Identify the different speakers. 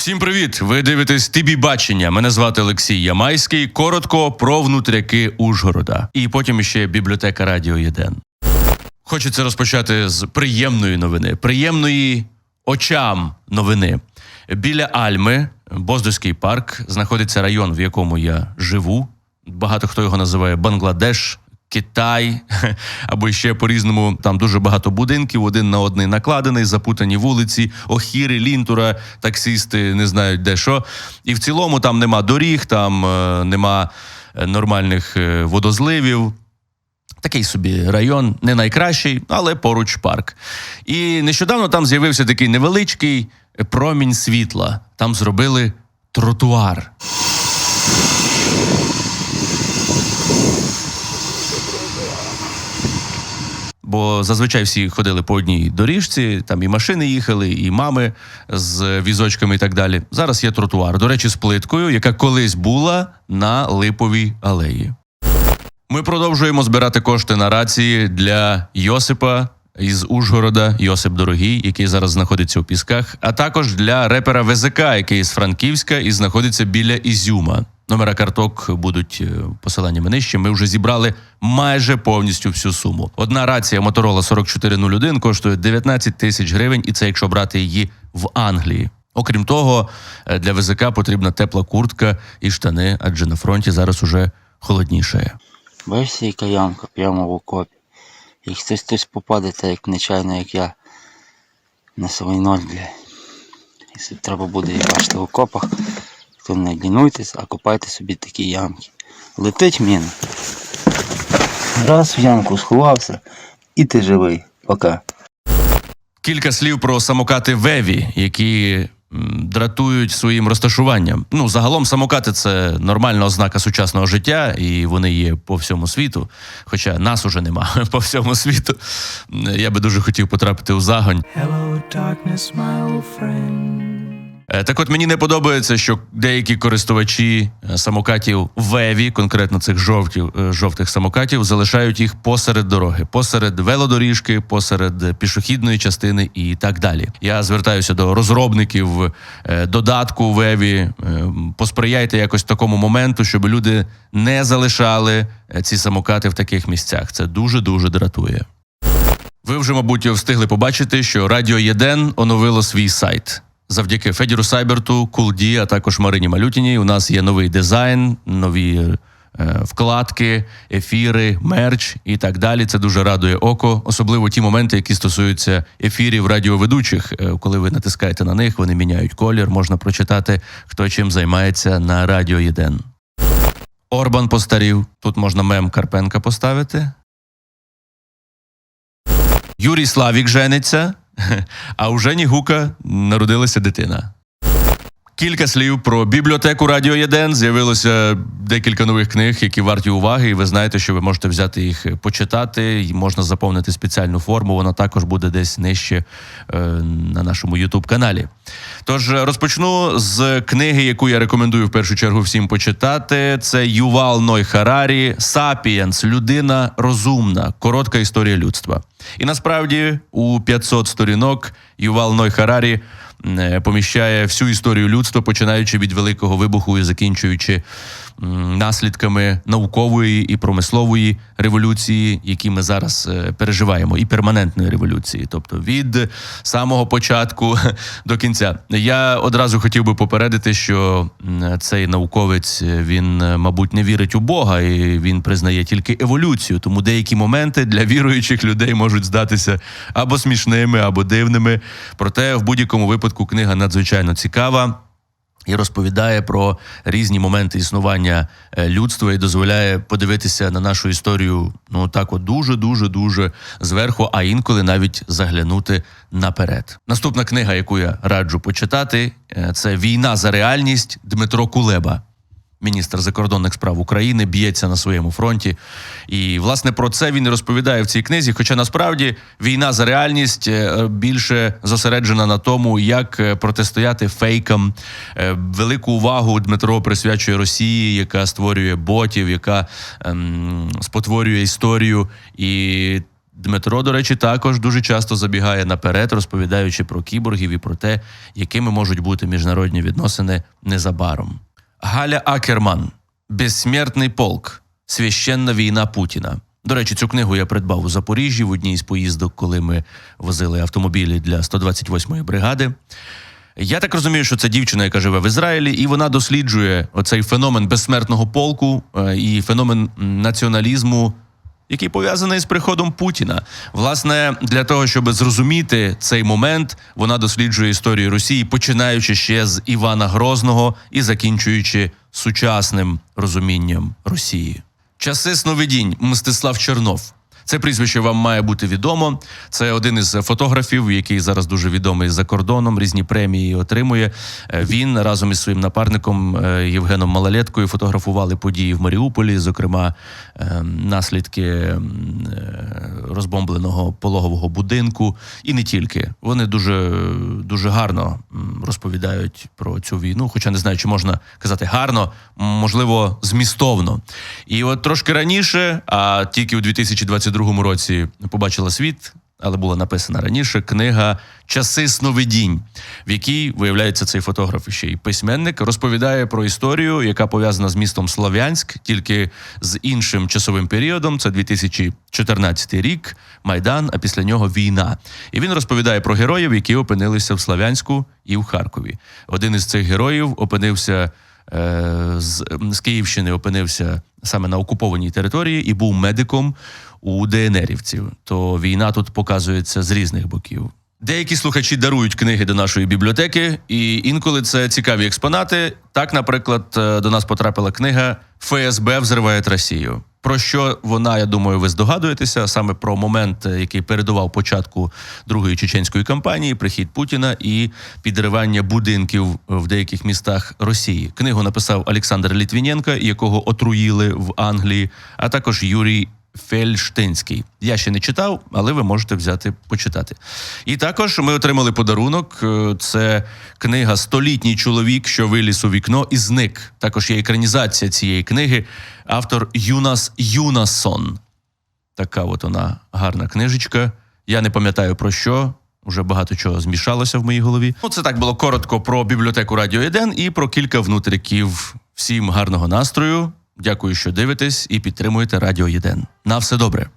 Speaker 1: Всім привіт! Ви дивитесь ТБ бачення. Мене звати Олексій Ямайський. Коротко про внутряки Ужгорода. І потім ще бібліотека Радіо Єден. Хочеться розпочати з приємної новини, приємної очам новини. Біля Альми, Боздойський парк, знаходиться район, в якому я живу. Багато хто його називає Бангладеш. Китай або ще по-різному там дуже багато будинків, один на один накладений, запутані вулиці, охіри, лінтура, таксісти не знають де що. І в цілому там нема доріг, там е, нема е, нормальних е, водозливів. Такий собі район, не найкращий, але поруч парк. І нещодавно там з'явився такий невеличкий промінь світла. Там зробили тротуар. Бо зазвичай всі ходили по одній доріжці, там і машини їхали, і мами з візочками і так далі. Зараз є тротуар. До речі, з плиткою, яка колись була на липовій алеї. Ми продовжуємо збирати кошти на рації для Йосипа із Ужгорода, Йосип Дорогий, який зараз знаходиться у Пісках, а також для репера ВЗК, який з Франківська і знаходиться біля Ізюма. Номера карток будуть е, посиланнями нижче. Ми вже зібрали майже повністю всю суму. Одна рація Motorola 4401 коштує 19 тисяч гривень, і це якщо брати її в Англії. Окрім того, е, для ВЗК потрібна тепла куртка і штани, адже на фронті зараз уже холодніше.
Speaker 2: Бачиш, яка ямка прямо в окопі. Як хтось хтось попаде, так як нечайно, як я на свій ноль, бля. Якщо треба буде як бачите в окопах, то не лінуйтесь, а копайте собі такі ямки. Летить міна. Раз в ямку сховався, і ти живий. Пока.
Speaker 1: Кілька слів про самокати Веві, які дратують своїм розташуванням. Ну, загалом, самокати це нормальна ознака сучасного життя, і вони є по всьому світу. Хоча нас уже нема по всьому світу. Я би дуже хотів потрапити у загонь.
Speaker 3: Hello, darkness, my old friend.
Speaker 1: Е, Так от мені не подобається, що деякі користувачі е, самокатів Веві, конкретно цих жовтів, е, жовтих самокатів, залишають їх посеред дороги, посеред велодоріжки, посеред пішохідної частини і так далі. Я звертаюся до розробників додатку Веві. Посприяйте якось такому моменту, щоб люди не залишали ці самокати в таких місцях. Це дуже дуже дратує. Ви вже, мабуть, встигли побачити, що Радіо Єден оновило свій сайт. Завдяки Федіру Сайберту, Кулді, а також Марині Малютіній. У нас є новий дизайн, нові е, вкладки, ефіри, мерч і так далі. Це дуже радує око, особливо ті моменти, які стосуються ефірів радіоведучих. Е, Коли ви натискаєте на них, вони міняють колір. Можна прочитати, хто чим займається на Радіо Єден. Орбан постарів. Тут можна мем Карпенка поставити. Юрій Славік жениться, а у Жені Гука народилася дитина. Кілька слів про бібліотеку Радіо Єден. З'явилося декілька нових книг, які варті уваги, і ви знаєте, що ви можете взяти їх почитати. І можна заповнити спеціальну форму. Вона також буде десь нижче е, на нашому Ютуб каналі. Тож е, розпочну з книги, яку я рекомендую в першу чергу всім почитати. Це Ювал Ной Харарі Сапієнс. Людина розумна. Коротка історія людства. І насправді у 500 сторінок Ювал Ной Харарі е, поміщає всю історію людства, починаючи від великого вибуху і закінчуючи наслідками наукової і промислової революції, які ми зараз е, переживаємо, і перманентної революції, тобто від самого початку до кінця. Я одразу хотів би попередити, що цей науковець е, він, е, мабуть, не вірить у Бога, і він признає тільки еволюцію. Тому деякі моменти для віруючих людей можуть здатися або смішними, або дивними. Проте в будь-якому випадку книга надзвичайно цікава. І розповідає про різні моменти існування е, людства і дозволяє подивитися на нашу історію ну так от дуже, дуже, дуже зверху, а інколи навіть заглянути наперед. Наступна книга, яку я раджу почитати, е, це Війна за реальність Дмитро Кулеба. Міністр закордонних справ України б'ється на своєму фронті, і власне про це він розповідає в цій книзі. Хоча насправді війна за реальність е, більше зосереджена на тому, як е, протистояти фейкам. Е, Велику увагу Дмитро присвячує Росії, яка створює ботів, яка ем, спотворює історію і Дмитро, до речі, також дуже часто забігає наперед, розповідаючи про кіборгів і про те, якими можуть бути міжнародні відносини незабаром. Галя Акерман Безсмертний полк. Священна війна Путіна. До речі, цю книгу я придбав у Запоріжжі в одній з поїздок, коли ми возили автомобілі для 128-ї бригади. Я так розумію, що це дівчина, яка живе в Ізраїлі, і вона досліджує оцей феномен безсмертного полку е, і феномен націоналізму, який пов'язаний з приходом Путіна. Власне, для того, щоб зрозуміти цей момент, вона досліджує історію Росії, починаючи ще з Івана Грозного і закінчуючи сучасним розумінням Росії. Часи сновидінь Мстислав Чернов. Це прізвище вам має бути відомо. Це один із фотографів, який зараз дуже відомий за кордоном, різні премії отримує. Е, Він разом із своїм напарником е, Євгеном Малолеткою фотографували події в Маріуполі, зокрема е, наслідки розбомбленого пологового будинку, і не тільки. Вони дуже, дуже гарно розповідають про цю війну. Хоча не знаю, чи можна казати гарно, можливо, змістовно. І от трошки раніше, а тільки у 2022 році побачила світ. Але була написана раніше книга Часи сновидінь, в якій виявляється цей фотограф ще й письменник розповідає про історію, яка пов'язана з містом Слов'янськ, тільки з іншим часовим періодом. Це 2014 рік, майдан, а після нього війна. І він розповідає про героїв, які опинилися в Слов'янську і в Харкові. Один із цих героїв опинився з, з Київщини, опинився саме на окупованій території і був медиком у ДНРівців. То війна тут показується з різних боків. Деякі слухачі дарують книги до нашої бібліотеки, і інколи це цікаві експонати. Так, наприклад, е, до нас потрапила книга ФСБ взриває Росію. Про що вона, я думаю, ви здогадуєтеся саме про момент, е, який передував початку другої чеченської кампанії, прихід Путіна і підривання будинків в деяких містах Росії. Книгу написав Олександр Літвіненко, якого отруїли в Англії, а також Юрій Фельштинський. Я ще не читав, але ви можете взяти почитати. І також ми отримали подарунок. Е, Це книга Столітній чоловік, що виліз у вікно і зник. Також є екранізація цієї книги. Автор Юнас Юнасон. Така от вона гарна книжечка. Я не пам'ятаю про що. Уже багато чого змішалося в моїй голові. Ну, це так було коротко про бібліотеку Радіо 1 і про кілька внутриків. Всім гарного настрою. Дякую, що дивитесь і підтримуєте Радіо Єден. На все добре.